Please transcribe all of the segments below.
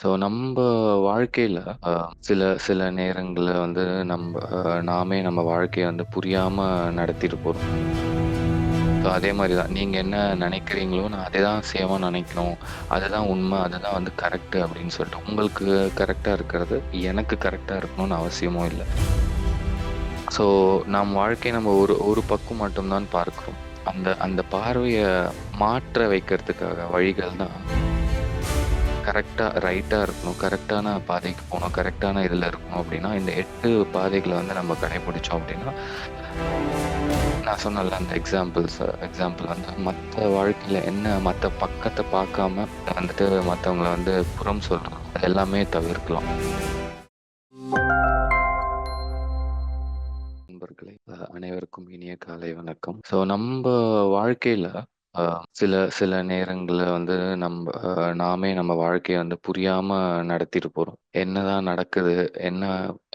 So நம்ம வாழ்க்கையில சில சில நேரங்கள்ல வந்து நம்ம நாமே நம்ம வாழ்க்கையை வந்து புரியாம நடத்திட்டு போறோம். ஸோ அதே மாதிரி தான். நீங்க என்ன நினைக்கிறீங்களோ நான் அதே தான் சேமா நினைக்கிறோம் அதுதான் உண்மை அதுதான் வந்து கரெக்ட்டு அப்படின்னு சொல்லிட்டு. உங்களுக்கு கரெக்டாக இருக்கிறது, எனக்கு கரெக்டாக இருக்கணும்னு அவசியமும் இல்லை ஸோ நம் வாழ்க்கையை நம்ம ஒரு ஒரு பக்கம் மட்டும்தான் பார்க்குறோம் பார்க்கிறோம். அந்த அந்த பார்வையை மாற்ற வைக்கிறதுக்காக வழிகள் தான் கரெக்டாக ரைட்டாக இருக்கணும். கரெக்டான பாதைக்கு போகணும் கரெக்டான இதில் இருக்கணும் அப்படின்னா, இந்த எட்டு பாதைகளை வந்து நம்ம கடைபிடிச்சோம் அப்படின்னா, நான் சொன்னேன்ல அந்த எக்ஸாம்பிள்ஸ் எக்ஸாம்பிள் வந்து மற்ற வாழ்க்கையில் என்ன மற்ற பக்கத்தை பார்க்காம வந்துட்டு மற்றவங்களை வந்து புறம் சொல்கிறோம் அது எல்லாமே தவிர்க்கலாம். நண்பர்களே, அனைவருக்கும் இனிய காலை வணக்கம். ஸோ நம்ம வாழ்க்கையில அ சில சில நேரங்கள்ல வந்து நம்ப நாமே நம்ம வாழ்க்கைய வந்து புரியாம நடத்திட்டு போறோம். என்னதான் நடக்குது? என்ன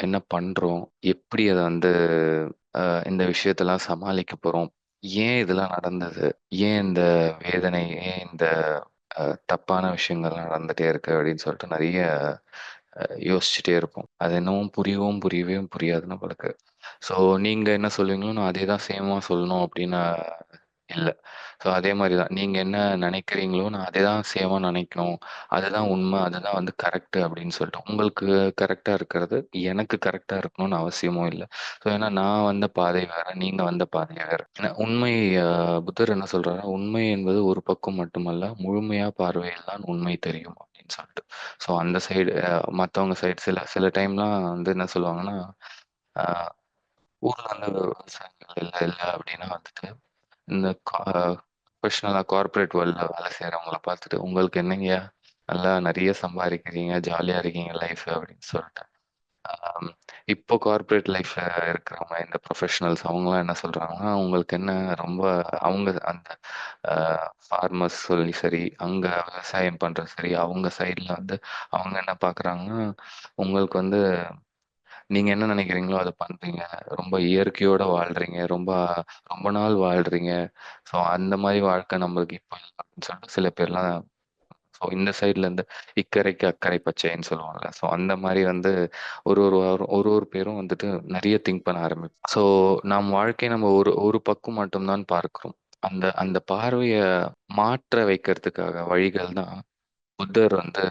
என்ன பண்றோம்? எப்படி அத வந்து அ இந்த விஷயத்தெல்லாம் சமாளிக்க போறோம்? ஏன் இதெல்லாம் நடந்தது? ஏன் இந்த வேதனை? ஏன் இந்த அ தப்பான விஷயங்கள்லாம் நடந்துட்டே இருக்கு? அப்படின்னு சொல்லிட்டு நெறைய அ யோசிச்சுட்டே இருப்போம். அது என்னவும் புரியவும் புரியவே புரியாது நம்மளுக்கு. ஸோ நீங்க என்ன சொல்லுவீங்களோ, நான் அதே தான் சேமா சொல்லணும் அப்படின்னு இல்லை ஸோ அதே மாதிரி தான். நீங்கள் என்ன நினைக்கிறீங்களோ நான் அதே தான் சேமாக நினைக்கணும் அதுதான் உண்மை அதுதான் வந்து கரெக்டு அப்படின்னு சொல்லிட்டு. உங்களுக்கு கரெக்டாக இருக்கிறது, எனக்கு கரெக்டாக இருக்கணும்னு அவசியமும் இல்லை ஸோ ஏன்னா நான் வந்த பாதை வேற, நீங்கள் வந்த பாதை வேறு ஏன்னா உண்மை புத்தர் என்ன சொல்றாருன்னா, "உண்மை என்பது ஒரு பக்கம் மட்டுமல்ல, முழுமையாக பார்வையில் தான் உண்மை தெரியும்." அப்படின்னு சொல்லிட்டு. ஸோ அந்த சைடு மற்றவங்க சைடு சில சில டைம்லாம் வந்து என்ன சொல்லுவாங்கன்னா, ஊரில் வந்து விவசாயிகள் இல்லை இல்லை அப்படின்னா வந்துட்டு, இந்த கா கார்ப்பரேட் வேர்ல்ட்ல வேலை செய்கிறவங்கள பார்த்துட்டு, "உங்களுக்கு என்னங்கய்யா, நல்லா நிறைய சம்பாதிக்கிறீங்க, ஜாலியாக இருக்கீங்க லைஃப்" அப்படின்னு சொல்லிட்டு. இப்போ கார்ப்பரேட் லைஃப்ல இருக்கிறவங்க, இந்த ப்ரொஃபஷனல்ஸ் அவங்கலாம் என்ன சொல்றாங்கன்னா, "உங்களுக்கு என்ன ரொம்ப" அவங்க அந்த ஃபார்மர்ஸ் சொல்லி சரி, அங்க விவசாயம் பண்றது சரி, அவங்க சைட்ல வந்து அவங்க என்ன பார்க்குறாங்கன்னா, உங்களுக்கு வந்து நீங்க என்ன நினைக்கிறீங்களோ அத பண்றீங்க. ரொம்ப இயற்கையோட வாழ்றீங்க. ரொம்ப ரொம்ப நாள் வாழ்றீங்க. ஸோ அந்த மாரி வாழ்க்கை நம்மளுக்கு இப்ப இல்ல அப்படின்னு சொல்லிட்டு சில பேர்லாம் ஸோ இந்த சைட்ல இருந்து "இக்கரைக்கு அக்கரை பச்சைன்னு" சொல்லுவாங்கல்ல. ஸோ அந்த மாரி வந்து ஒரு ஒரு வாரம் ஒரு ஒரு பேரும் வந்துட்டு நெறைய திங்க் பண்ண ஆரம்பிப்போம். ஸோ நம் வாழ்க்கை நம்ம ஒரு ஒரு பக்கம் மட்டும் தான் பார்க்கிறோம். அந்த அந்த பார்வைய மாற்ற வைக்கிறதுக்காக வழிகள் தான் புத்தர் வந்து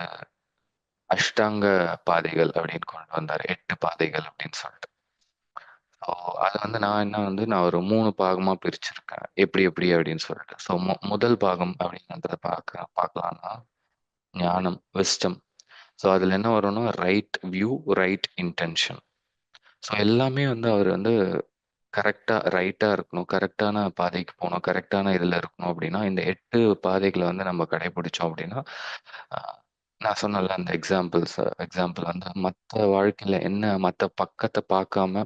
அஷ்டாங்க பாதைகள் அப்படின்னு கொண்டு வந்தார் எட்டு பாதைகள் அப்படின்னு சொல்லிட்டு. ஸோ வந்து நான் என்ன வந்து நான் ஒரு மூணு பாகமா பிரிச்சிருக்கேன். எப்படி எப்படி அப்படின்னு சொல்லிட்டு. ஸோ மு முதல் பாகம் அப்படின்றத பார்க்க பார்க்கலாம்னா, ஞானம், விஸ்டம். ஸோ அதுல என்ன வரும்னா, right view, right intention. So எல்லாமே வந்து அவர் வந்து கரெக்டாக ரைட்டா இருக்கணும். கரெக்டான பாதைக்கு போகணும் கரெக்டான இதுல இருக்கணும் அப்படின்னா, இந்த எட்டு பாதைகளை வந்து நம்ம கடைபிடிச்சோம் அப்படின்னா, நான் சொன்னல அந்த எக்ஸாம்பிள்ஸ் எக்ஸாம்பிள் வந்து மற்ற வாழ்க்கையில என்ன மற்ற பக்கத்தை பார்க்காம,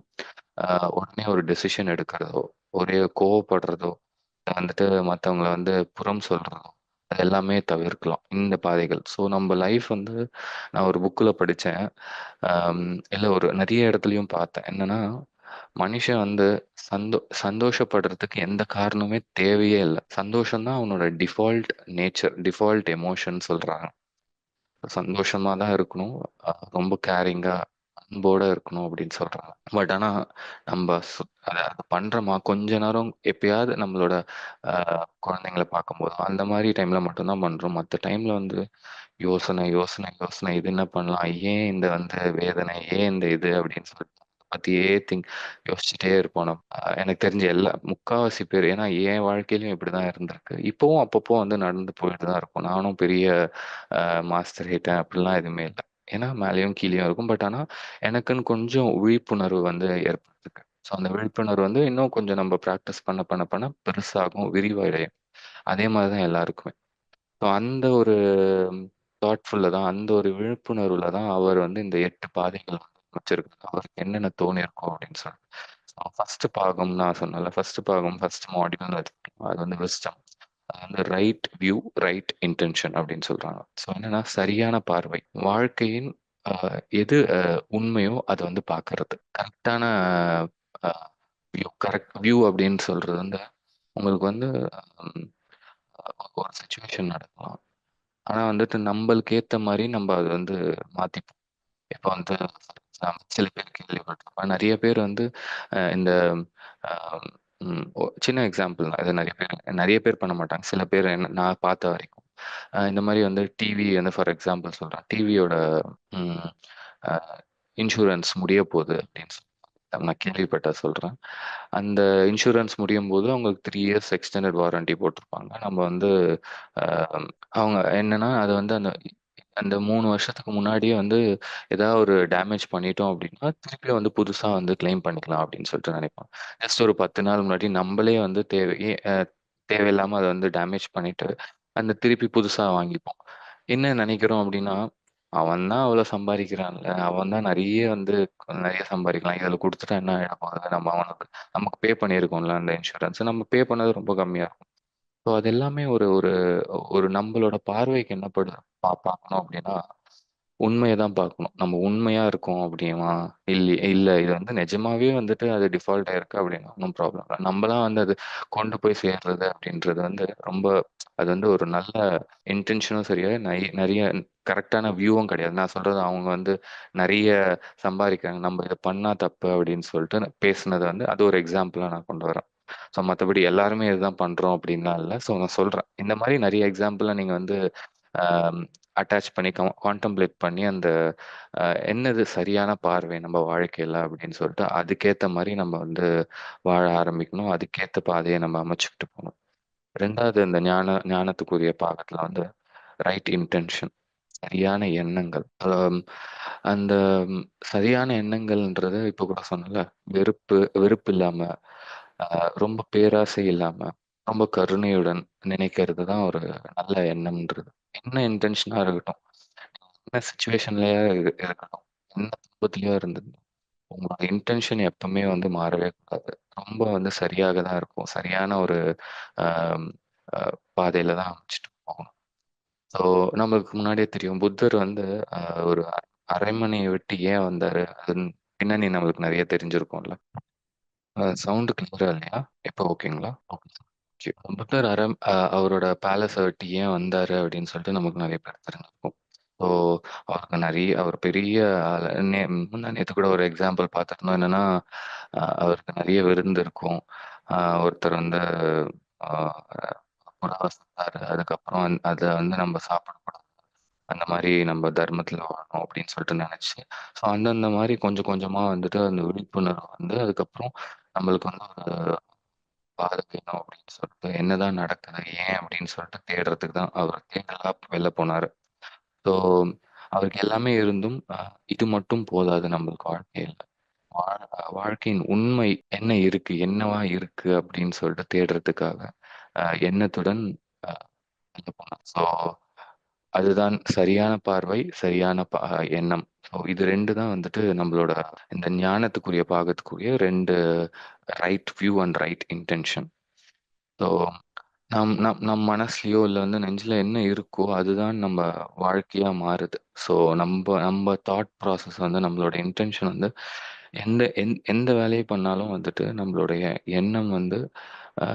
உடனே ஒரு டெசிஷன் எடுக்கிறதோ, ஒரே கோவப்படுறதோ, வந்துட்டு மற்றவங்கள வந்து புறம் சொல்றதோ, அது எல்லாமே தவிர்க்கலாம். இந்த பாதைகள். ஸோ நம்ம லைஃப் வந்து நான் ஒரு புக்கில் படித்தேன் இல்லை ஒரு நிறைய இடத்துலையும் பார்த்தேன். என்னன்னா, மனுஷன் வந்து சந்தோ சந்தோஷப்படுறதுக்கு எந்த காரணமே தேவையே இல்லை சந்தோஷம் தான் அவனோட டிஃபால்ட் நேச்சர், டிஃபால்ட் எமோஷன் சொல்றாங்க. சந்தோஷமா தான் இருக்கணும். ரொம்ப கேரிங்கா, அன்போட இருக்கணும் அப்படின்னு சொல்றாங்க. பட் ஆனா, நம்ம அதை பண்ணுறோமா பண்றோமா, கொஞ்ச நேரம் எப்பயாவது நம்மளோட குழந்தைங்களை குழந்தைங்கள அந்த மாதிரி டைம்ல மட்டும்தான் பண்ணுறோம் பண்றோம். மத்த டைம்ல வந்து யோசனை, யோசனை, யோசனை. இது என்ன பண்ணலாம்? ஏன் இந்த வந்து வேதனை? ஏன் இந்த இது? அப்படின்னு சொல்லிட்டு அதே திங் யோசிச்சுட்டே இருப்போம் நம்ம. எனக்கு தெரிஞ்ச எல்லா முக்காவாசி பேர் ஏன்னா என் வாழ்க்கையிலும் இப்படிதான் இருந்திருக்கு. இப்பவும் அப்பப்போ வந்து நடந்து போயிட்டு தான் இருக்கும். நானும் பெரிய மாஸ்டர் ஆயிட்டேன் அப்படிலாம் எதுவுமே இல்லை ஏன்னா மேலயும் கீழயும் இருக்கும். பட் ஆனா எனக்குன்னு கொஞ்சம் விழிப்புணர்வு வந்து ஏற்பட்டிருக்கு. ஸோ அந்த விழிப்புணர்வு வந்து இன்னும் கொஞ்சம் நம்ம ப்ராக்டிஸ் பண்ண பண்ண பண்ண பெருசாகும், விரிவடையும். அதே மாதிரிதான் தான் எல்லாருக்குமே. ஸோ அந்த ஒரு தாட்ஃபுல்ல தான், அந்த ஒரு விழிப்புணர்வுல தான் அவர் வந்து இந்த எட்டு பாதைகள் வச்சிருக்காரு. அவருக்கு என்னென்ன தோணியிருக்கும் அப்படின்னு சொல்லிட்டு. ஃபர்ஸ்ட் பாகம் நான் சொன்னேன்ல, ஃபர்ஸ்ட் பாகம், ஃபர்ஸ்ட் மாடியூல் அது வந்து விஸ்டம். அது வந்து ரைட் வியூ, ரைட் இன்டென்ஷன் அப்படின்னு சொல்றாங்க. ஸோ என்னன்னா சரியான பார்வை. வாழ்க்கையின் எது உண்மையோ அதை வந்து பார்க்கறது. கரெக்டான வியூ கரெக்ட் வியூ அப்படின்னு சொல்றது வந்து உங்களுக்கு வந்து ஒரு சிச்சுவேஷன் நடக்கலாம். ஆனா வந்துட்டு நம்மளுக்கு ஏத்த மாதிரி நம்ம அது வந்து மாற்றிப்போம் இப்போ வந்து அ சில பேர் கேள்விப்பட்டிருப்பேன். நிறைய பேர் வந்து அ இந்த அ ம் ஒ சின்ன எக்ஸாம்பிள் தான். இது நிறைய பேர் நிறைய பேர் பண்ண மாட்டாங்க. சில பேர் என்ன நான் பார்த்த வரைக்கும். அ இந்த மாரி வந்து டிவி வந்து ஃபார் எக்ஸாம்பிள் சொல்றேன். டிவியோட ம் அ இன்சூரன்ஸ் முடிய போகுது அப்படின்னு சொல்லி நான் கேள்விப்பட்டத சொல்றேன். அந்த இன்சூரன்ஸ் முடியும்போது அவங்களுக்கு 3 இயர்ஸ் எக்ஸ்டெண்டட் வாரண்டி போட்டிருப்பாங்க. நம்ம வந்து அ அவங்க என்னன்னா, அது வந்து அந்த அந்த 3 வருஷத்துக்கு முன்னாடியே வந்து ஏதாவது ஒரு டேமேஜ் பண்ணிட்டோம் அப்படின்னா, திருப்பி வந்து புதுசா வந்து கிளைம் பண்ணிக்கலாம் அப்படின்னு சொல்லிட்டு நினைப்போம். ஜஸ்ட் ஒரு 10 நாள் முன்னாடி நம்மளே வந்து தேவை அ தேவையில்லாம அத வந்து டேமேஜ் பண்ணிட்டு, அந்த திருப்பி புதுசா வாங்கிப்போம். என்ன நினைக்கிறோம் அப்படின்னா, அவன் தான் அவ்வளவு சம்பாரிக்கிறான்ல, அவன் தான் நெறைய வந்து நெறைய சம்பாரிக்கலாம். இதுல குடுத்துட்டா என்ன ஆயிட போகுது? நம்ம அவனுக்கு நமக்கு பே பண்ணியிருக்கோம்ல அந்த இன்சூரன்ஸ். நம்ம பே பண்ணது ரொம்ப கம்மியா இருக்கும். ஸோ அது எல்லாமே ஒரு ஒரு ஒரு நம்மளோட பார்வைக்கு என்ன பா பார்க்கணும் அப்படின்னா, உண்மைய தான் பார்க்கணும். நம்ம உண்மையா இருக்கோம் அப்படின்னா, இல்ல இல்ல இது வந்து நிஜமாவே வந்துட்டு அது டிஃபால்ட் ஆயிருக்கு அப்படின்னா ஒண்ணும் ப்ராப்ளம் இல்ல. நம்பளா வந்து அது கொண்டு போய் சேர்றது அப்படின்றது வந்து ரொம்ப அது வந்து ஒரு நல்ல இன்டென்ஷனும் சரியா நை நெறைய கரெக்ட்டான வியூவும் கிடையாது. நான் சொல்றது அவங்க வந்து நெறைய சம்பாரிக்கிறாங்க. நம்ம இத பண்ணா தப்பு அப்படின்னு சொல்லிட்டு பேசுனது வந்து அது ஒரு எக்ஸாம்பிளா நான் கொண்டு வரேன். ஸோ மத்தபடி எல்லாருமே இதுதான் பண்றோம் அப்படின்லாம் இல்ல. ஸோ நான் சொல்றேன். இந்த மாரி நெறைய எக்ஸாம்பிள்லாம் நீங்க வந்து அட்டாச் பண்ணி க கான்டம்ப்ளேட் பண்ணி அந்த என்னது சரியான பார்வை நம்ம வாழ்க்கையில் அப்படின்னு சொல்லிட்டு, அதுக்கேற்ற மாதிரி நம்ம வந்து வாழ ஆரம்பிக்கணும். அதுக்கேற்ற பாதையை நம்ம அமைச்சுக்கிட்டு போகணும் ரெண்டாவது இந்த ஞான ஞானத்துக்குரிய பாகத்தில் வந்து ரைட் இன்டென்ஷன் சரியான எண்ணங்கள். அந்த சரியான எண்ணங்கள்ன்றது இப்போ கூட சொன்னல வெறுப்பு வெறுப்பு இல்லாமல் ரொம்ப பேராசை இல்லாமல் ரொம்ப கருணையுடன் நினைக்கிறது தான் ஒரு நல்ல எண்ணம்ன்றது. என்ன இன்டென்ஷனா இருக்கட்டும். என்ன சிச்சுவேஷன்லயா இரு இருக்கட்டும். என்ன துன்பத்திலயோ இருந்தது. உங்களோட இன்டென்ஷன் எப்பவுமே வந்து மாறவே கூடாது. ரொம்ப வந்து சரியாக தான் இருக்கும். சரியான ஒரு அ அ பாதையில தான் அமைச்சுட்டு போகணும். ஸோ நம்மளுக்கு முன்னாடியே தெரியும். புத்தர் வந்து அ ஒரு அரண்மனைய விட்டு ஏன் வந்தாரு? அதன் பின்னணி நம்மளுக்கு நெறைய தெரிஞ்சிருக்கும்ல. அ சவுண்ட் கிளியரா இல்லையா? இப்போ ஓகேங்களா? ஓகே. ஓகே. புத்தர் அரம் அவரோட பேலஸை விட்டு ஏன் வந்தாரு அப்படின்னு சொல்லிட்டு நமக்கு நிறைய பேர் தெரிஞ்சிருக்கும். ஸோ அவருக்கு நிறைய அவர் பெரிய ஆளு. நேற்று கூட ஒரு எக்ஸாம்பிள் பார்த்துருந்தோம். என்னன்னா, அவருக்கு நிறைய விருந்து இருக்கும். ஒருத்தர் வந்து அ அதுக்கப்புறம் அதை வந்து நம்ம சாப்பிடக்கூடாது. அந்த மாதிரி நம்ம தர்மத்துல வாழணும் அப்படின்னு சொல்லிட்டு நினைச்சு ஸோ அந்தந்த மாதிரி கொஞ்சம் கொஞ்சமா வந்துட்டு அந்த விழிப்புணர்வு வந்து அதுக்கப்புறம் நம்மளுக்கு வந்து ஒரு பாதை அப்படின்னு சொல்லிட்டு, என்னதான் நடக்குது? ஏன் அப்படின்னு சொல்லிட்டு தேடுறதுக்கு தான் அவர் தேடலா வெளில போனாரு. ஸோ அவருக்கு எல்லாமே இருந்தும், அ இது மட்டும் போதாது நம்மளுக்கு வாழ்க்கையில. வாழ் வாழ்க்கையின் உண்மை என்ன இருக்கு? என்னவா இருக்கு? அப்படின்னு சொல்லிட்டு தேடுறதுக்காக, அ எண்ணத்துடன் அ வெளில போனார். ஸோ அதுதான் சரியான பார்வை, சரியான ப எண்ணம். ஸோ இது 2 தான் வந்துட்டு நம்மளோட இந்த ஞானத்துக்குரிய பாகத்துக்குரிய 2 right view and right intention. So நம் நம் நம் மனசுலயோ இல்ல வந்து நெஞ்சில என்ன இருக்கோ, அதுதான் நம்ம வாழ்க்கையா மாறுது. ஸோ நம்ப நம்ம தாட் ப்ராசஸ் வந்து நம்மளோட இன்டென்ஷன் வந்து எந்த எந் எந்த வேலைய பண்ணாலும் வந்துட்டு நம்மளுடைய எண்ணம் வந்து அ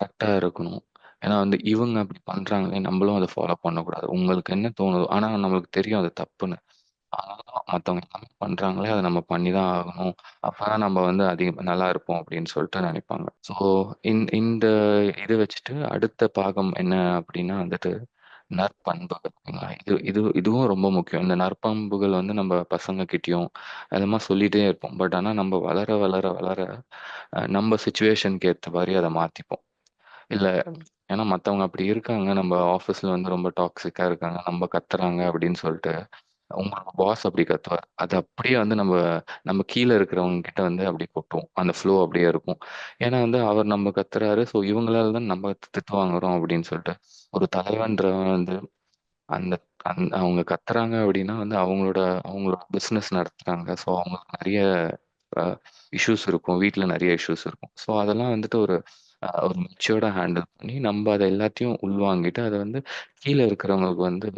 கரெக்ட்டா இருக்கணும். ஏன்னா வந்து இவங்க அப்படி பண்றாங்களே, நம்மளும் அதை ஃபாலோ பண்ணக்கூடாது. உங்களுக்கு என்ன தோணுதோ ஆனா நம்மளுக்கு தெரியும் அது தப்புன்னு. அதனாலதான் மத்தவங்க எல்லாமே பண்றாங்களே, அதை நம்ம பண்ணி தான் ஆகணும். அப்பதான் நம்ம வந்து அதிக நல்லா இருப்போம் அப்படின்னு சொல்லிட்டு நினைப்பாங்க. ஸோ இந்த இது வச்சுட்டு அடுத்த பாகம் என்ன அப்படின்னா வந்துட்டு, நற்பண்புகள். ஓகேங்களா? இது இது இதுவும் ரொம்ப முக்கியம். இந்த நற்பண்புகள் வந்து நம்ம பசங்ககிட்டயும் அதெல்லாம் சொல்லிட்டே இருப்போம். பட் ஆனா நம்ம வளர வளர வளர நம்ம சுச்சுவேஷனுக்கு ஏற்ற மாதிரி அதை மாத்திப்போம். இல்ல ஏன்னா மத்தவங்க அப்படி இருக்காங்க. நம்ம ஆஃபீஸ்ல வந்து ரொம்ப டாக்ஸிக்கா இருக்காங்க. நம்ம கத்துறாங்க அப்படின்னு சொல்லிட்டு உங்களோட பாஸ் அப்படி கத்துவார். அது அப்படியே வந்து நம்ம நம்ம கீழ இருக்கிறவங்க கிட்ட வந்து அப்படியே கொட்டுவோம். அந்த ஃப்ளோ அப்படியே இருக்கும். ஏன்னா வந்து அவர் நம்ம கத்துறாரு. ஸோ இவங்களால தான் நம்ம திட்டு வாங்குறோம் அப்படின்னு சொல்லிட்டு. ஒரு தலைவன்றவன் வந்து அந்த அந் அவங்க கத்துறாங்க அப்படின்னா வந்து அவங்களோட அவங்களோட பிசினஸ் நடத்துறாங்க. ஸோ அவங்களுக்கு நெறைய அ இஷ்யூஸ் இருக்கும். வீட்ல நெறைய இஷ்யூஸ் இருக்கும். ஸோ அதெல்லாம் வந்துட்டு ஒரு அ ஒரு மெச்சூர்டா ஹேண்டில் பண்ணி நம்ம அத எல்லாத்தையும் உள்வாங்கிட்டு அத வந்து கீழ இருக்கிறவங்களுக்கு வந்து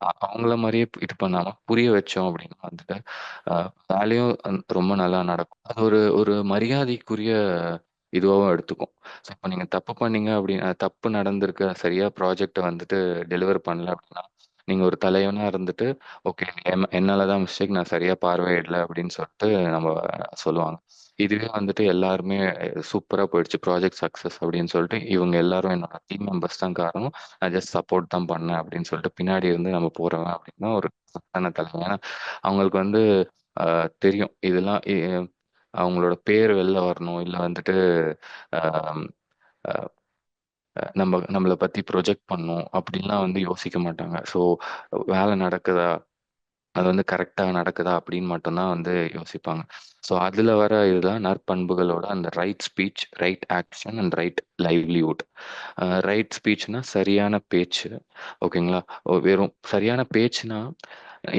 அ அவங்கள மாரியே இது பண்ணாம புரிய வச்சோம் அப்படின்னா வந்துட்டு, அ வேலையும் அந் ரொம்ப நல்லா நடக்கும். அது ஒரு ஒரு மரியாதைக்குரிய இதுவாவும் எடுத்துக்கும். ஸோ இப்ப நீங்க தப்பு பண்ணீங்க அப்டின்னா தப்பு நடந்திருக்கு. சரியா ப்ராஜெக்ட்ட வந்துட்டு டெலிவர் பண்ணல அப்டின்னா, நீங்க ஒரு தலைவனா இருந்துட்டு, ஓகே என் என்னால தான் மிஸ்டேக் நான் சரியா பார்வையிடல அப்படின்னு சொல்லிட்டு நம்ம சொல்லுவாங்க. இதுவே வந்துட்டு எல்லாருமே சூப்பரா போயிடுச்சு. ப்ராஜெக்ட் சக்சஸ் அப்படின்னு சொல்லிட்டு இவங்க எல்லாரும் என்னோட டீம் மெம்பர்ஸ் தான் காரணம். நான் ஜஸ்ட் சப்போர்ட் தான் பண்ணேன் அப்படின்னு சொல்லிட்டு பின்னாடி இருந்து நம்ம போறவன் அப்படின்னா ஒரு சத்தான தலைவன். ஏன்னா, அவங்களுக்கு வந்து அ தெரியும். இதெல்லாம் எ அவங்களோட பேர் வெளில வரணும். இல்ல வந்துட்டு அ அ நம்ம நம்மள பத்தி ப்ரொஜெக்ட் பண்ணும் அப்படின்லாம் வந்து யோசிக்க மாட்டாங்க. ஸோ வேலை நடக்குதா? அது வந்து கரெக்டாக நடக்குதா? அப்படின்னு மட்டும்தான் வந்து யோசிப்பாங்க. ஸோ அதுல வர இதுதான் நற்பண்புகளோட அந்த right speech, right action and right livelihood. Right ஸ்பீச்னா சரியான பேச்சு. ஓகேங்களா? வெறும் சரியான பேச்சுனா,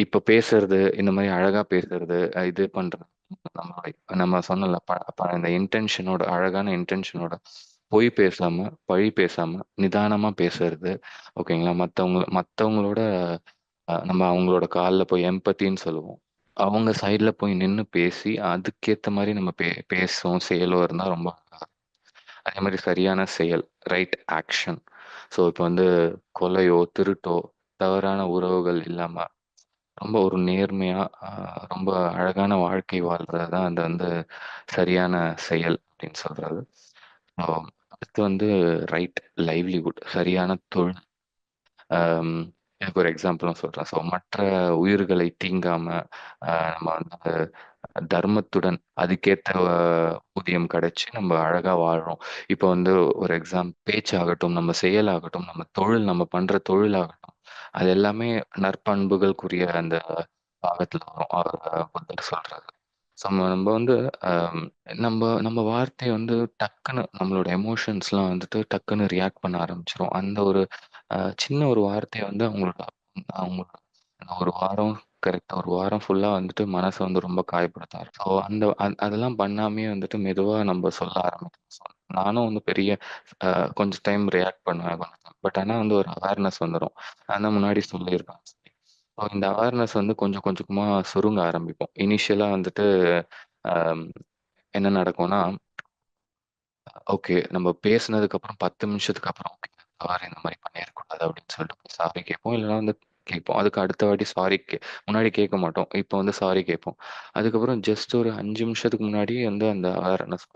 இப்போ பேசுறது, இந்த மாதிரி அழகா பேசுறது, இது பண்றது. நம்ம நம்ம சொன்னல ப இந்த இன்டென்ஷனோட அழகான இன்டென்ஷனோட பொய் பேசாம, பழி பேசாம, நிதானமா பேசுறது. ஓகேங்களா? மத்தவங்க மத்தவங்களோட அ நம்ம அவங்களோட கால்ல போய் எம்பத்தின்னு சொல்லுவோம். அவங்க சைட்ல போய் நின்னு பேசி, அதுக்கேத்த மாரி நம்ம பே பேசும் செயலும் இருந்தா ரொம்ப அதே மாரி சரியான செயல், ரைட் ஆக்ஷன். ஸோ இப்போ வந்து கொலையோ, திருட்டோ, தவறான உறவுகள் இல்லாம, ரொம்ப ஒரு நேர்மையா, அ ரொம்ப அழகான வாழ்க்கை வாழ்றது தான் அது வந்து சரியான செயல் அப்படின்னு சொல்றது. அடுத்து வந்து ரைட் லைவ்லிஹுட் சரியான தொழில். எனக்கு ஒரு எக்ஸாம்பிளும் சொல்றேன். ஸோ மற்ற உயிர்களை தீங்காம, நம்ம வந்து தர்மத்துடன் அதுக்கேத்த ஊதியம் கிடைச்சு நம்ம அழகா வாழ்றோம். இப்ப வந்து ஒரு எக்ஸாம் பேச்சாகட்டும், நம்ம செயலாகட்டும், நம்ம தொழில் நம்ம பண்ற தொழிலாகட்டும், அது எல்லாமே நற்பண்புகளுக்குரிய அந்த பாகத்தில் வரும். அவர் புத்தர் சொல்றது. சம நம்ம வந்து நம்ம நம்ப நம்ம வார்த்தை வந்து டக்குன்னு நம்மளோட எமோஷன்ஸ்லாம் வந்துட்டு டக்குன்னு ரியாக்ட் பண்ண ஆரம்பிச்சுரும். அந்த ஒரு அ சின்ன ஒரு வார்த்தை வந்து அவங்களோட அவங்களோட ஒரு வாரம் கரெக்ட்டா ஒரு வாரம் ஃபுல்லா வந்துட்டு மனச வந்து ரொம்ப காயப்படுத்த ஆரம்பிச்சுரும். ஸோ அந்த அ அதெல்லாம் பண்ணாமயே வந்துட்டு மெதுவா நம்ம சொல்ல ஆரம்பிக்கணும். நானும் வந்து பெரிய அ கொஞ்சம் டைம் ரியாக்ட் பண்ணுவேன். பட் ஆனா வந்து ஒரு அவேர்னஸ் வந்துரும். நான் தான் முன்னாடி சொல்லியிருக்கேன். இந்த அவேர்னஸ் வந்து கொஞ்சம் கொஞ்சமா சுருங்க ஆரம்பிக்கும். இனிஷியலா வந்துட்டு அ என்ன நடக்கும்னா ஓகே. நம்ம பேசுனதுக்கு அப்புறம் 10 நிமிஷத்துக்கு அப்புறம், ஓகே சாரி இந்த மாரி பண்ணியிருக்கக்கூடாது அப்படின்னு சொல்லிட்டு சாரி கேட்போம். இல்லன்னா வந்து கேட்போம். அதுக்கு அடுத்த வாட்டி சாரி கே முன்னாடி கேட்க மாட்டோம். இப்போ வந்து சாரி கேட்போம். அதுக்கப்புறம் ஜஸ்ட் ஒரு 5 நிமிஷத்துக்கு முன்னாடியே வந்து அந்த அவேர்னஸ்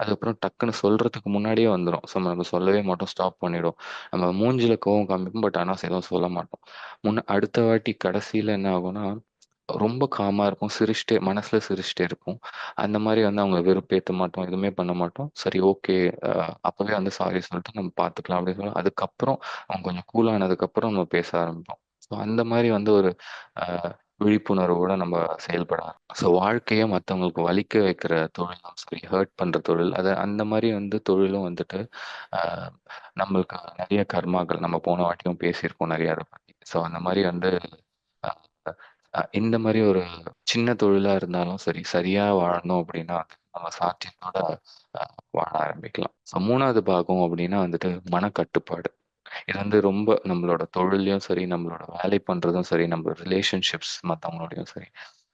அதுக்கப்புறம் டக்குன்னு சொல்றதுக்கு முன்னாடியே வந்துரும். ஸோ நம்ம சொல்லவே மாட்டோம். ஸ்டாப் பண்ணிடுவோம். நம்ம மூஞ்சில கோவம் காமிப்போம். பட் ஆனா எதுவும் சொல்ல மாட்டோம். முன்ன அடுத்த வாட்டி கடைசியில என்ன ஆகும்னா, ரொம்ப காமா இருக்கும். சிரிச்சுட்டே மனசுல சிரிச்சுட்டே இருப்போம். அந்த மாரி வந்து அவங்கள வெறுப்பேத்த மாட்டோம். எதுவுமே பண்ண மாட்டோம். சரி ஓகே. அ அப்பவே வந்து சாரி சொல்லிட்டு நம்ம பார்த்துக்கலாம் அப்படின்னு சொல்லி அதுக்கப்புறம் அவங்க கொஞ்சம் கூல் ஆனதுக்கப்புறம் நம்ம பேச ஆரம்பிப்போம். ஸோ அந்த மாரி வந்து ஒரு அ விழிப்புணர்வோட நம்ம செயல்படலாம். ஸோ வாழ்க்கையை மற்றவங்களுக்கு வலிக்க வைக்கிற தொழிலும் சரி, ஹர்ட் பண்ற தொழில், அதை அந்த மாதிரி வந்து தொழிலும் வந்துட்டு நம்மளுக்கு நிறைய கர்மாக்கள் நம்ம போன வாட்டியும் பேசியிருக்கோம் நிறைய அதை பற்றி ஸோ அந்த மாதிரி வந்து இந்த மாதிரி ஒரு சின்ன தொழிலா இருந்தாலும் சரி, சரியா வாழணும் அப்படின்னா, நம்ம சாத்தியத்தோட வாழ ஆரம்பிக்கலாம். ஸோ மூணாவது பாகம் அப்படின்னா வந்துட்டு மனக்கட்டுப்பாடு. இது வந்து ரொம்ப நம்மளோட தொழில்லயும் சரி, நம்மளோட வேலை பண்றதும் சரி, நம்ம ரிலேஷன்ஷிப்ஸ் மத்தவங்களோடயும் சரி,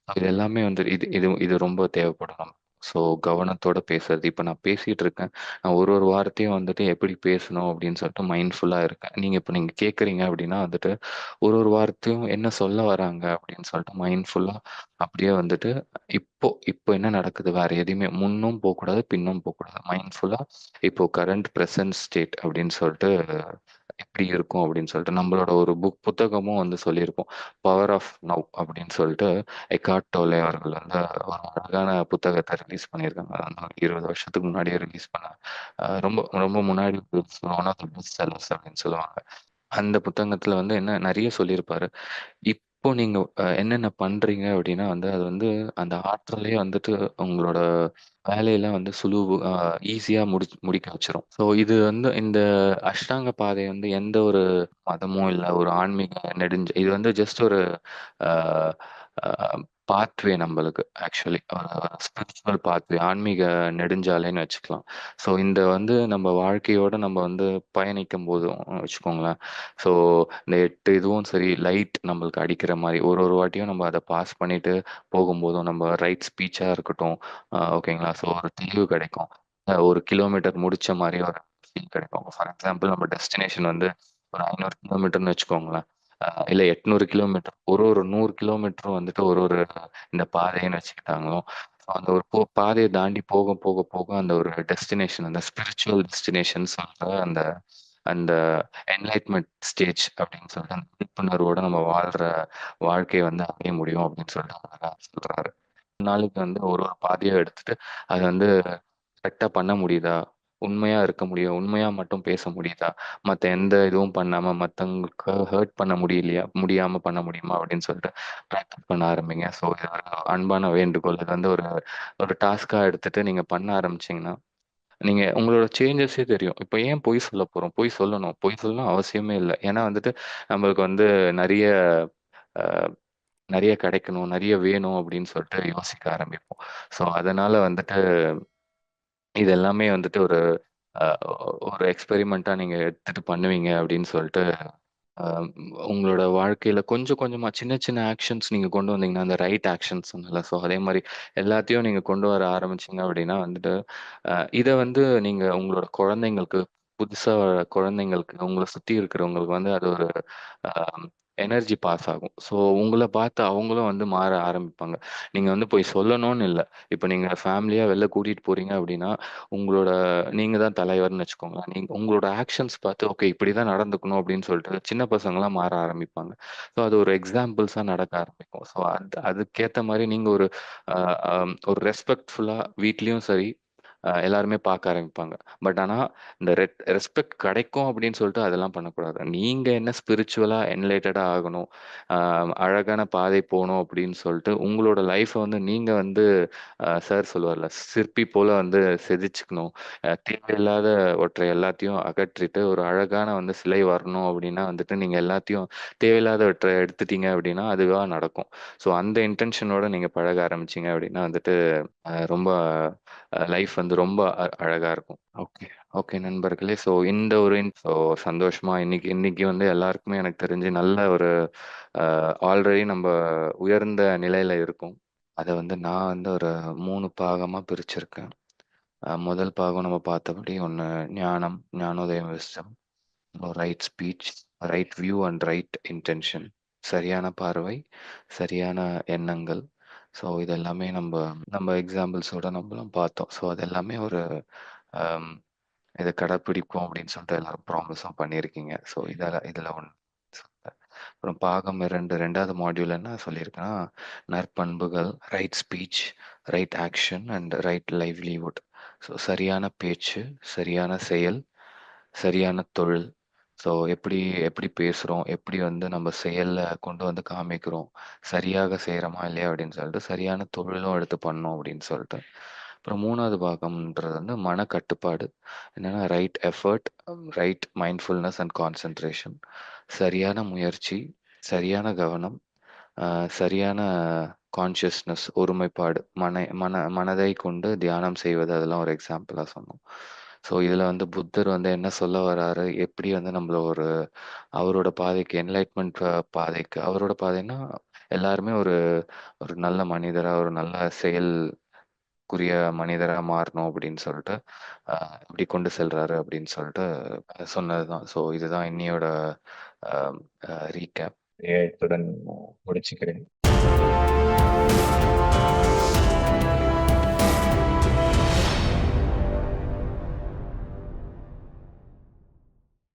இது எல்லாமே வந்து இது இது இது ரொம்ப தேவைப்படும் நமக்கு. ஸோ கவனத்தோட பேசுறது. இப்ப நான் பேசிட்டு இருக்கேன். நான் ஒரு ஒரு வார்த்தையும் வந்துட்டு எப்படி பேசணும் அப்படின்னு சொல்லிட்டு மைண்ட்ஃபுல்லா இருக்கேன். நீங்க இப்ப நீங்க கேட்கறீங்க அப்படின்னா வந்துட்டு, ஒரு ஒரு வார்த்தையும் என்ன சொல்ல வராங்க அப்படின்னு சொல்லிட்டு மைண்ட்ஃபுல்லா அப்படியே வந்துட்டு இப்போ இப்போ என்ன நடக்குது? வேற எதையுமே முன்னும் போக்கூடாது, பின்னும் போக்கூடாது. மைண்ட்ஃபுல்லா இப்போ கரண்ட் பிரசன்ட் ஸ்டேட் அப்படின்னு சொல்லிட்டு எப்படி இருக்கும் அப்படின்னு சொல்லிட்டு நம்மளோட ஒரு புக் புத்தகமும் வந்து சொல்லியிருக்கும். பவர் ஆஃப் நவ் அப்படின்னு சொல்லிட்டு எக்கார்ட் டோலே அவர்கள் வந்து ஒரு அழகான புத்தகத்தை ரிலீஸ் பண்ணியிருக்காங்க. அந்த இருபது வருஷத்துக்கு முன்னாடியே ரிலீஸ் பண்ண ரொம்ப ரொம்ப முன்னாடி one of the best sellers அப்படின்னு சொல்லுவாங்க. அந்த புத்தகத்துல வந்து என்ன நிறைய சொல்லியிருப்பாரு. இப்போ நீங்க அ என்னென்ன பண்றீங்க அப்படின்னா வந்து, அது வந்து அந்த ஆற்றலே வந்துட்டு உங்களோட வேலையெல்லாம் வந்து சுலுவு அ ஈஸியா முடிச் முடிக்க வச்சுரும். ஸோ இது வந்து இந்த அஷ்டாங்க பாதை வந்து எந்த ஒரு மதமும் இல்ல, ஒரு ஆன்மீக நெடுஞ்ச இது வந்து ஜஸ்ட் ஒரு அ அ பாத்வே நம்பளுக்கு ஆக்சுவலி. ஸ்பிரிச்சுவல் பாத்வே ஆன்மீக நெடுஞ்சாலைன்னு வச்சுக்கலாம். ஸோ இந்த வந்து நம்ம வாழ்க்கையோட நம்ம வந்து பயணிக்கும் போதும் வச்சுக்கோங்களேன். ஸோ இந்த எட்டு இதுவும் சரி, லைட் நம்மளுக்கு அடிக்கிற மாதிரி ஒரு ஒரு வாட்டியும் நம்ம அதை பாஸ் பண்ணிட்டு போகும்போதும், நம்ம ரைட் ஸ்பீச்சாக இருக்கட்டும், ஓகேங்களா? ஸோ ஒரு தெளிவு கிடைக்கும். ஒரு கிலோமீட்டர் முடிச்ச மாதிரி ஒரு ஃபீல் கிடைக்கும். ஃபார் எக்ஸாம்பிள் நம்ம டெஸ்டினேஷன் வந்து ஒரு ஐநூறு கிலோமீட்டர்னு வச்சுக்கோங்களேன். இல்லை இல்ல 800 கிலோமீட்டர். ஒரு ஒரு நூறு கிலோமீட்டரும் வந்துட்டு ஒரு ஒரு இந்த பாதைன்னு வச்சுக்கிட்டாங்களோ, அந்த ஒரு போ பாதையை தாண்டி போக போக போக அந்த ஒரு டெஸ்டினேஷன் அந்த ஸ்பிரிச்சுவல் டெஸ்டினேஷன் சொல்ற அந்த அந்த என்லைட்மெண்ட் ஸ்டேஜ் அப்படின்னு சொல்லிட்டு அந்த விழிப்புணர்வோட நம்ம வாழ்ற வாழ்க்கையை வந்து அடைய முடியும் அப்படின்னு சொல்லிட்டு சொல்றாரு. நாளைக்கு வந்து ஒரு ஒரு பாதையை எடுத்துட்டு அதை வந்து கரெக்டாக பண்ண முடியுதா? உண்மையா இருக்க முடியும். உண்மையா மட்டும் பேச முடியுதா? மத்த எந்த இதுவும் பண்ணாம மத்தவங்களுக்கு ஹர்ட் பண்ண முடியலையா? முடியாம பண்ண முடியுமா? அப்படின்னு சொல்லிட்டு ப்ராக்டிஸ் பண்ண ஆரம்பிங்க. ஸோ இது ஒரு அன்பான வேண்டுகோள். இது வந்து ஒரு ஒரு டாஸ்கா எடுத்துட்டு நீங்க பண்ண ஆரம்பிச்சீங்கன்னா, நீங்க உங்களோட சேஞ்சஸே தெரியும். இப்போ ஏன் பொய் சொல்ல போறோம்? பொய் சொல்லணும். பொய் சொல்லணும் அவசியமே இல்லை ஏன்னா வந்துட்டு நம்மளுக்கு வந்து நிறைய நிறைய கிடைக்கணும், நிறைய வேணும் அப்படின்னு சொல்லிட்டு யோசிக்க ஆரம்பிப்போம். ஸோ அதனால வந்துட்டு இது எல்லாமே வந்துட்டு ஒரு அ ஒரு எக்ஸ்பெரிமெண்ட்டாக நீங்க எடுத்துட்டு பண்ணுவீங்க அப்படின்னு சொல்லிட்டு, அ உங்களோட வாழ்க்கையில கொஞ்சம் கொஞ்சமா சின்ன சின்ன ஆக்ஷன்ஸ் நீங்க கொண்டு வந்தீங்கன்னா, அந்த ரைட் ஆக்ஷன்ஸ் சொன்னேன்ல. ஸோ அதே மாரி எல்லாத்தையும் நீங்க கொண்டு வர ஆரம்பிச்சீங்க அப்படின்னா வந்துட்டு, அ இத வந்து நீங்க உங்களோட குழந்தைங்களுக்கு புதுசா வர குழந்தைங்களுக்கு, உங்கள சுத்தி இருக்கிறவங்களுக்கு வந்து அது ஒரு அ எனர்ஜி பாஸ் ஆகும். ஸோ உங்களை பார்த்து அவங்களும் வந்து மாற ஆரம்பிப்பாங்க. நீங்கள் வந்து போய் சொல்லணும்னு இல்லை இப்போ நீங்கள் ஃபேமிலியாக வெளில கூட்டிகிட்டு போகிறீங்க அப்படின்னா, உங்களோட நீங்கள் தான் தலைவர்னு வச்சுக்கோங்களேன். நீங்கள் உங்களோட ஆக்ஷன்ஸ் பார்த்து ஓகே இப்படி தான் நடந்துக்கணும் அப்படின்னு சொல்லிட்டு சின்ன பசங்களாம் மாற ஆரம்பிப்பாங்க. ஸோ அது ஒரு எக்ஸாம்பிள்ஸாக நடக்க ஆரம்பிக்கும். ஸோ அது அதுக்கேற்ற மாதிரி நீங்கள் ஒரு ஒரு ரெஸ்பெக்ட்ஃபுல்லாக வீட்லேயும் சரி, எல்லாருமே பார்க்க ஆரம்பிப்பாங்க. பட் ஆனால் இந்த ரெட் ரெஸ்பெக்ட் கிடைக்கும் அப்படின்னு சொல்லிட்டு அதெல்லாம் பண்ணக்கூடாது. நீங்கள் என்ன ஸ்பிரிச்சுவலாக என்லைட்டடாக ஆகணும், அழகான பாதை போகணும் அப்படின்னு சொல்லிட்டு உங்களோட லைஃப்பை வந்து நீங்கள் வந்து சார் சொல்லுவார்ல, சிற்பி போல வந்து செதிச்சுக்கணும் தேவையில்லாத ஒற்றை எல்லாத்தையும் அகற்றிட்டு ஒரு அழகான வந்து சிலை வரணும் அப்படின்னா வந்துட்டு நீங்கள் எல்லாத்தையும் தேவையில்லாதவற்றை எடுத்துட்டீங்க அப்படின்னா, அதுவா நடக்கும். ஸோ அந்த இன்டென்ஷனோட நீங்கள் பழக ஆரம்பிச்சீங்க அப்படின்னா வந்துட்டு, ரொம்ப லைஃப் வந்து ரொம்ப அழகா இருக்கும். ஓகே, ஓகே நண்பர்களே. ஸோ இந்த ஒரு ஸோ சந்தோஷமா இன்னைக்கு இன்னைக்கு வந்து எல்லாருக்குமே எனக்கு தெரிஞ்சு நல்ல ஒரு ஆல்ரெடி நம்ப உயர்ந்த நிலையில இருக்கோம். அத வந்து நான் வந்து ஒரு 3 பாகமா பிரிச்சிருக்கேன். முதல் பாகம் நம்ம பார்த்தபடி ஒண்ணு ஞானம், ஞானோதயம் wisdom. Right speech, right view and right intention. சரியான பார்வை, சரியான எண்ணங்கள். ஸோ இது எல்லாமே நம்ம எக்ஸாம்பிள்ஸோட நம்மளும் பார்த்தோம். ஸோ அது எல்லாமே ஒரு இதை கடைப்பிடிப்போம் அப்படின்னு சொல்லிட்டு எல்லாரும் ப்ராமிஸும் பண்ணியிருக்கீங்க. ஸோ இதில் இதில் ஒன்று அப்புறம் பாகம் இரண்டு ரெண்டாவது மாடியூல் என்ன சொல்லியிருக்கேன்னா, நற்பண்புகள், right speech, right action and right livelihood so சரியான பேச்சு, சரியான செயல், சரியான தொழில். ஸோ எப்படி எப்படி பேசுறோம், எப்படி வந்து நம்ம செயல்ல கொண்டு வந்து காமிக்கிறோம், சரியாக செய்றோமா இல்லையா அப்படின்னு சொல்லிட்டு, சரியான தொழிலும் எடுத்து பண்ணோம் அப்படின்னு சொல்லிட்டு. அப்புறம் 3வது பாகம்ன்றது வந்து மனக்கட்டுப்பாடு. என்னன்னா right effort, right mindfulness and concentration. சரியான முயற்சி, சரியான கவனம், அ சரியான கான்ஷியஸ்னஸ் ஒருமைப்பாடு. மனை மன மனதை கொண்டு தியானம் செய்வது அதெல்லாம் ஒரு எக்ஸாம்பிளா சொன்னோம். ஸோ இதுல வந்து புத்தர் வந்து என்ன சொல்ல வராரு, எப்படி வந்து நம்மள ஒரு அவரோட பாதைக்கு என்லைட்மெண்ட் பாதைக்கு அவரோட பாதைன்னா, எல்லாருமே ஒரு ஒரு நல்ல மனிதரா, ஒரு நல்ல செயல்க்குரிய மனிதரா மாறணும் அப்படின்னு சொல்லிட்டு, இப்படி கொண்டு செல்றாரு அப்படின்னு சொல்லிட்டு சொன்னது தான். ஸோ இதுதான் இன்னியோட அ அ ரீகேப். இத்துடன் முடிச்சுக்கிறேன்.